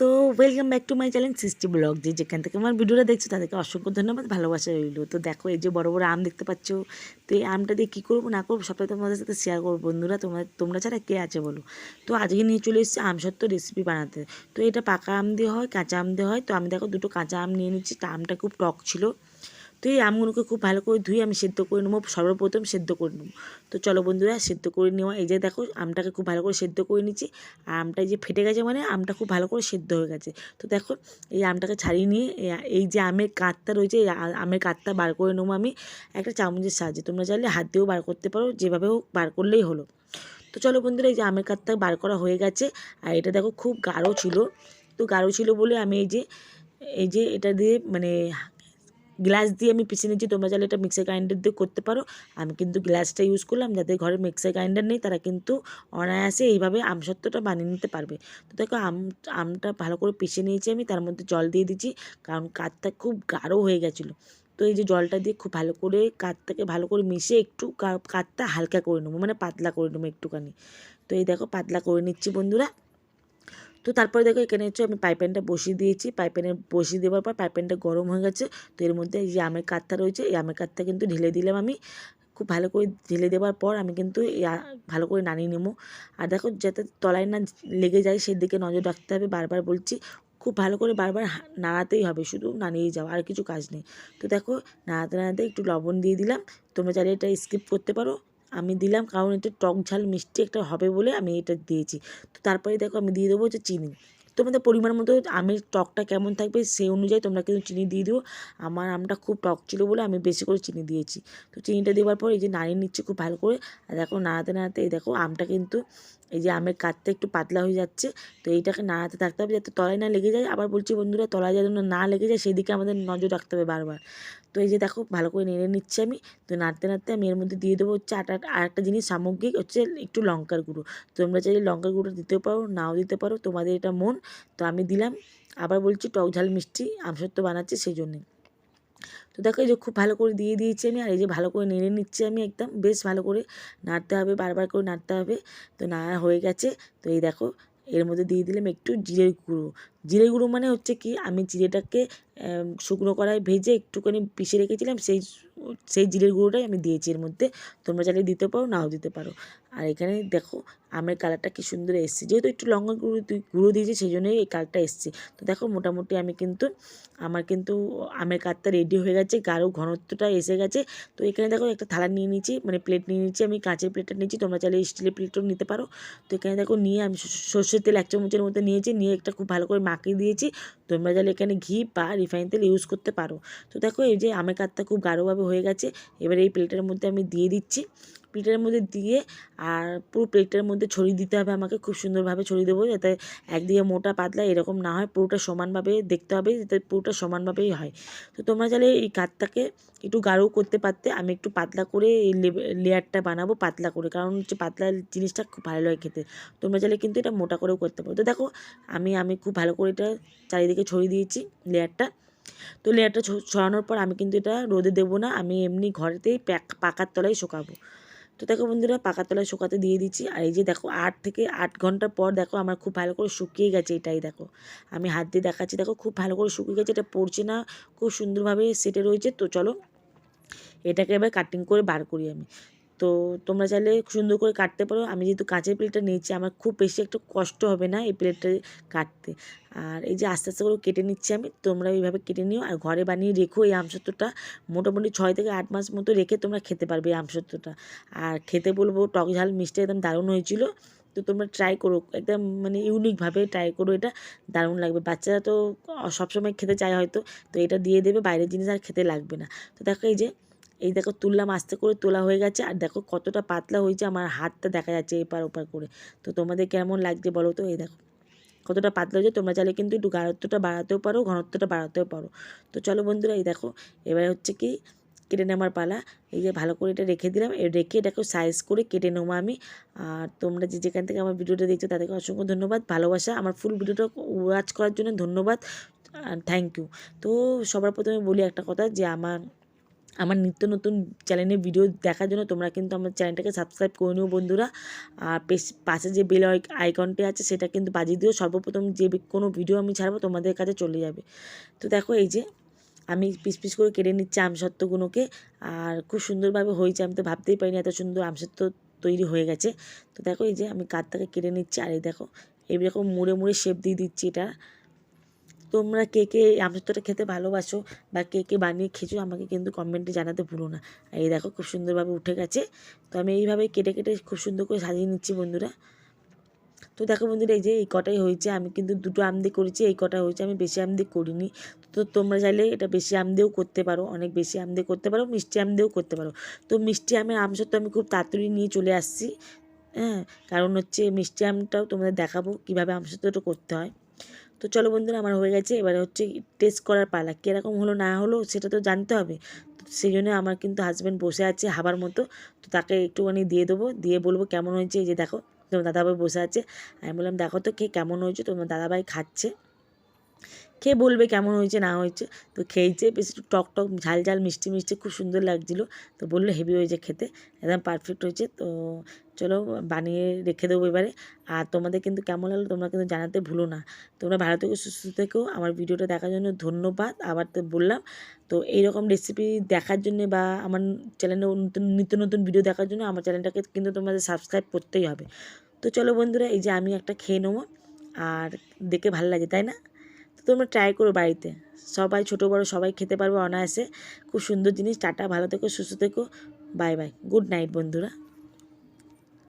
তো welcome back to my channel Srishti blog যে যেখান থেকে আমার ভিডিওটা দেখছ, তাদেরকে অসংখ্য ধন্যবাদ, ভালোবাসা রইল। তো দেখো, এই যে বড় বড় আম দেখতে পাচ্ছ, তো এই আমটা দিয়ে কী করব, না করব, সবটাই তোমাদের সাথে শেয়ার করব। বন্ধুরা তোমরা তোমরা ছাড়া কে আছে বলো? তো আজকে নিয়ে চলে এসেছি আম সত্ত্ব রেসিপি বানাতে। তো এটা পাকা আম দিয়ে হয়, কাঁচা আম দিয়ে হয়। তো আমি দেখো, দুটো কাঁচা আম নিয়ে নিচ্ছি। আমটা খুব টক ছিল। তো এই আমগুলোকে খুব ভালো করে ধুয়ে আমি সেদ্ধ করে নেব, সর্বপ্রথম সেদ্ধ করে নেব। তো চলো বন্ধুরা, সেদ্ধ করে নেওয়া, এই যে দেখো আমটাকে খুব ভালো করে সেদ্ধ করে নিচ্ছি। আর আমটা যে ফেটে গেছে মানে আমটা খুব ভালো করে সেদ্ধ হয়ে গেছে। তো দেখো এই আমটাকে ছাড়িয়ে নিয়ে এই যে আমের কাতটা রয়েছে, এই আমের কাতটা বার করে নেব আমি একটা চামচের সাহায্যে। তোমরা চাইলে হাত দিয়েও বার করতে পারো, যেভাবে হোক বার করলেই হলো। তো চলো বন্ধুরা, এই যে আমের কাতটা বার করা হয়ে গেছে, আর এটা দেখো খুব গাঢ় ছিল। তো গাঢ় ছিল বলে আমি এই যে এই যে এটা দিয়ে মানে গ্লাস দিয়ে আমি পিষে নিচ্ছি, তোমরা চাইলে এটা মিক্সার গ্রাইন্ডার দিয়ে করতে পারো। আমি কিন্তু গ্লাসটা ইউজ করলাম যাদের ঘরে মিক্সার গ্রাইন্ডার নেই, তারা কিন্তু অনায়াসে এইভাবে আমসত্ত্বটা বানিয়ে নিতে পারবে। তো দেখো, আম, আমটা ভালো করে পিষে নিয়েছি আমি, তার মধ্যে জল দিয়ে দিচ্ছি, কারণ কাঠটা খুব গাঢ় হয়ে গেছিল। তো এই যে জলটা দিয়ে খুব ভালো করে কাঠটাকে ভালো করে মিশিয়ে একটু কা- কাঠটা হালকা করে নেব মানে পাতলা করে নেব একটুখানি। তো এই দেখো, পাতলা করে নিচ্ছি বন্ধুরা। তো তারপরে দেখো এখানে হচ্ছে আমি পাইপ্যানটা বসিয়ে দিয়েছি। পাইপ্যানে বসিয়ে দেওয়ার পর পাইপ্যানটা গরম হয়ে গেছে। তো এর মধ্যে যে আমের কাঠটা রয়েছে, এই আমের কাঠটা কিন্তু ঢেলে দিলাম আমি। খুব ভালো করে ঢেলে দেওয়ার পর আমি কিন্তু ভালো করে নাড়িয়ে নেব। আর দেখো যাতে তলায় না লেগে যায় সেদিকে নজর রাখতে হবে, বারবার বলছি, খুব ভালো করে বারবার নাড়াতেই হবে, শুধু নাড়িয়ে যাও, আর কিছু কাজ নেই। তো দেখো নাড়াতে নাড়াতে একটু লবণ দিয়ে দিলাম। তোমরা চাইলে এটা স্কিপ করতে পারো। আমি দিলাম কারণ এটা টক ঝাল মিষ্টি একটা হবে বলে আমি এটা দিয়েছি। তো তারপরে দেখো আমি দিয়ে দেবো হচ্ছে চিনি। তোমাদের পরিমাণ মতো আমের টকটা কেমন থাকবে সেই অনুযায়ী তোমরা কিন্তু চিনি দিয়ে দিও। আমার আমটা খুব টক ছিল বলে আমি বেশি করে চিনি দিয়েছি। তো চিনিটা দেওয়ার পর এই যে নাড়িয়ে নিচ্ছে খুব ভালো করে। আর দেখো নাড়াতে নাড়াতে এই দেখো আমটা কিন্তু এই যে আমের কাঠটা একটু পাতলা হয়ে যাচ্ছে, তো এইটাকে নাড়াতে থাকতে হবে যাতে তলায় না লেগে যায়। আবার বলছি বন্ধুরা, তলায় যেন না লেগে যায়, সেদিকে আমাদের নজর রাখতে হবে বারবার। তো এই যে দেখো, ভালো করে নেড়ে নিচ্ছি আমি। তো নাড়তে নাড়তে আমি এর মধ্যে দিয়ে দেবো হচ্ছে আটা আর একটা জিনিস সামগ্রিক, হচ্ছে একটু লঙ্কার গুঁড়ো। তোমরা চাইলে লঙ্কার গুঁড়ো দিতেও পারো, নাও দিতে পারো, তোমাদের এটা মন। তো আমি দিলাম। আবার বলছি টক ঝাল মিষ্টি, আমসত্ত্ব বানাচ্ছি সেই জন্যে। তো দেখো এই যে খুব ভালো করে দিয়ে দিয়েছি আমি, আর এই যে ভালো করে নেড়ে নিচ্ছি আমি একদম। বেশ ভালো করে নাড়তে হবে, বারবার করে নাড়তে হবে। তো নাড়া হয়ে গেছে। তো এই দেখো, এর মধ্যে দিয়ে দিলাম একটু জিরে গুঁড়ো। জিরে গুঁড়ো মানে হচ্ছে কি, আমি জিরেটাকে শুকনো করায় ভেজে একটুখানি পিষে রেখেছিলাম, সেই সেই জিরের গুঁড়োটাই আমি দিয়েছি এর মধ্যে। তোমরা চাইলে দিতে পারো, নাও দিতে পারো। আর এখানে দেখো, আমের কালারটা কি সুন্দর এসছে। যেহেতু একটু লঙ্কা গুঁড়ো গুঁড়ো দিয়েছি, সেই জন্যই এই কালারটা এসছে। তো দেখো, মোটামুটি আমি কিন্তু, আমার কিন্তু আমের কাঠটা রেডি হয়ে গেছে, গাঢ় ঘনত্বটা এসে গেছে। তো এখানে দেখো, একটা থালা নিয়ে নিয়েছি মানে প্লেট নিয়ে নিয়েছি আমি, কাঁচের প্লেটটা নিয়েছি। তোমরা চাইলে স্টিলের প্লেটও নিতে পারো। তো এখানে দেখো, নিয়ে আমি সর্ষের তেল এক চামচের মধ্যে নিয়েছি, নিয়ে একটা খুব ভালো করে মাখিয়ে দিয়েছি। তোমরা চাইলে এখানে ঘি বা রিফাইন তেল ইউজ করতে পারো। তো দেখো, এই যে আমের কাঠটা খুব গাঢ়ভাবে হয়ে গেছে। এবার এই প্লেটের মধ্যে আমি দিয়ে দিচ্ছি। প্লেটের মধ্যে দিয়ে আর পুরো প্লেটের মধ্যে ছড়িয়ে দিতে হবে আমাকে, খুব সুন্দরভাবে ছড়িয়ে দেবো যাতে একদিকে মোটা পাতলা এরকম না হয়, পুরোটা সমানভাবে দেখতে হবে যাতে পুরোটা সমানভাবেই হয়। তো তোমরা চাইলে এই কাঠটাকে একটু গাঢ় করতে পারতে। আমি একটু পাতলা করে এই লেয়ারটা বানাবো পাতলা করে, কারণ হচ্ছে পাতলা জিনিসটা খুব ভালো লাগে খেতে। তোমরা চাইলে কিন্তু এটা মোটা করেও করতে পারো। তো দেখো, আমি আমি খুব ভালো করে এটা চারিদিকে ছড়িয়ে দিয়েছি লেয়ারটা। তো লেয়ারটা ছড়ানোর পর আমি কিন্তু এটা রোদে দেবো না, আমি এমনি ঘরেতেই পাকার তলায় শুকাবো। তো দেখো বন্ধুরা পাকা তলায় শুকাতে দিয়ে দিচ্ছি, আর এই যে দেখো আট থেকে আট ঘণ্টা পর দেখো আমার খুব ভালো করে শুকিয়ে গেছে এটাই দেখো। আমি হাত দিয়ে দেখাচ্ছি, দেখো খুব ভালো করে শুকিয়ে গেছে, এটা পড়ছে না, খুব সুন্দরভাবে সেটে রয়েছে, তো চলো এটাকে এবার কাটিং করে বার করি আমি। তো তোমরা চাইলে সুন্দর করে কাটতে পারো। আমি যেহেতু কাঁচের প্লেটটা নিয়েছি, আমার খুব বেশি একটু কষ্ট হবে না এই প্লেটটা কাটতে। আর এই যে আস্তে আস্তে করে কেটে নিচ্ছি আমি, তোমরা এইভাবে কেটে নিও। আর ঘরে বানিয়ে রেখো এই আমসত্ত্বটা মোটামুটি ছয় থেকে আট মাস মতো রেখে তোমরা খেতে পারবে এই আমসত্ত্বটা আর খেতে বলব, টক ঝাল মিষ্টি একদম দারুণ হয়েছিল। তো তোমরা ট্রাই করো, একদম মানে ইউনিকভাবে ট্রাই করো এটা। দারুণ লাগবে। বাচ্চারা তো সবসময় খেতে চায় হয়তো। তো এটা দিয়ে দেবে, বাইরের জিনিস আর খেতে লাগবে না। তো দেখো এই যে এই দেখো তুললাম, আস্তে করে তোলা হয়ে গেছে। আর দেখো কতটা পাতলা হয়েছে, আমার হাতটা দেখা যাচ্ছে এপার ওপার করে। তো তোমাদের কেমন লাগছে বলো তো? এই দেখো, কতটা পাতলা হয়েছে। তোমরা চাইলে কিন্তু একটু গাঢ়ত্বটা বাড়াতেও পারো, ঘনত্বটা বাড়াতেও পারো। তো চলো বন্ধুরা, এই দেখো, এবার হচ্ছে কি কেটে নেওয়ার পালা। এই যে ভালো করে এটা রেখে দিলাম। রেখে এটাকে সাইজ করে কেটে নেব আমি। আর তোমরা যে যেখান থেকে আমার ভিডিওটা দেখছ, তাদেরকে অসংখ্য ধন্যবাদ, ভালোবাসা। আমার ফুল ভিডিওটা ওয়াচ করার জন্য ধন্যবাদ। থ্যাংক ইউ তো সবার প্রথমে বলি একটা কথা যে আমার আমার নিত্য নতুন চ্যানেলে ভিডিও দেখার জন্য তোমরা কিন্তু আমার চ্যানেলটাকে সাবস্ক্রাইব করে নিও বন্ধুরা। আর পাশে যে বেল আইকনটি আছে সেটা কিন্তু বাজিয়ে দিও। সর্বপ্রথম যে কোনো ভিডিও আমি ছাড়বো তোমাদের কাছে চলে যাবে। তো দেখো এই যে, আমি পিস পিস করে কেটে নিচ্ছি আমসত্ত্বগুলোকে। আর খুব সুন্দরভাবে হয়েছে, আমি তো ভাবতেই পারিনি এত সুন্দর আমসত্ত্ব তৈরি হয়ে গেছে। তো দেখো এই যে, আমি কাঠটাকে কেটে নিচ্ছি। আর এই দেখো, এইরকম মুড়ে মুড়ে শেপ দিয়ে দিচ্ছি এটা। তোমরা কে কে আমসত্ত্বটা খেতে ভালোবাসো বা কে কে বানিয়ে খেয়েছো আমাকে কিন্তু কমেন্টে জানাতে ভুলো না। এই দেখো খুব সুন্দরভাবে উঠে গেছে। তো আমি এইভাবে কেটে কেটে খুব সুন্দর করে সাজিয়ে নিচ্ছি বন্ধুরা। তো দেখো বন্ধুরা, এই যে এই কটাই হয়েছে, আমি কিন্তু দুটো আম দিয়ে করেছি, এই কটা হয়েছে, আমি বেশি আম দিয়ে করিনি। তো তোমরা চাইলে এটা বেশি আম দিয়েও করতে পারো, অনেক বেশি আম দিয়ে করতে পারো, মিষ্টি আম দিয়েও করতে পারো। তো মিষ্টি আমের আম সত্ত্বেও আমি খুব তাড়াতাড়ি নিয়ে চলে আসছি হ্যাঁ? কারণ হচ্ছে মিষ্টি আমটাও তোমাদের দেখাবো কীভাবে আম সত্ত্বটা করতে হয়। তো চলো বন্ধুরা, আমার হয়ে গেছে। এবারে হচ্ছে টেস্ট করার পালা। কীরকম হলো, না হলো, সেটা তো জানতে হবে। সেই জন্য আমার কিন্তু হাজব্যান্ড বসে আছে হাবার মতো। তো তাকে একটুখানি দিয়ে দেবো। দিয়ে বলব কেমন হয়েছে? এই যে দেখো, তোমার দাদাভাই বসে আছে। আমি বললাম, দেখো তো কে কেমন হয়েছে? তোমার দাদাভাই খাচ্ছে। খেয়ে বলবে কেমন হয়েছে, না হয়েছে? তো খেয়েছে, বেশ একটু টক টক, ঝাল ঝাল, মিষ্টি মিষ্টি, খুব সুন্দর লাগছিল। তো বলল হেভি হয়েছে খেতে, একদম পারফেক্ট হয়েছে। তো চলো, বানিয়ে রেখে দেবো এবারে। আর তোমাদের কিন্তু কেমন লাগল তোমরা কিন্তু জানাতে ভুলো না। তোমরা ভালো থেকো, সুস্থ থেকেও আমার ভিডিওটা দেখার জন্য ধন্যবাদ। আবার তো বললাম, তো এইরকম রেসিপি দেখার জন্য বা আমার চ্যানেলে নতুন, নিত্য নতুন ভিডিও দেখার জন্য আমার চ্যানেলটাকে কিন্তু তোমাদের সাবস্ক্রাইব করতেই হবে। তো চলো বন্ধুরা, এই যে আমি একটা খেয়ে নেব। আর দেখে ভালো লাগে, তাই না? তো তোমরা ট্রাই করো বাড়িতে। সবাই ছোটো, বড়, সবাই খেতে পারবে অনায়াসে। খুব সুন্দর জিনিস। টাটা, ভালো থেকো, সুস্থ থেকো। বাই বাই গুড নাইট বন্ধুরা।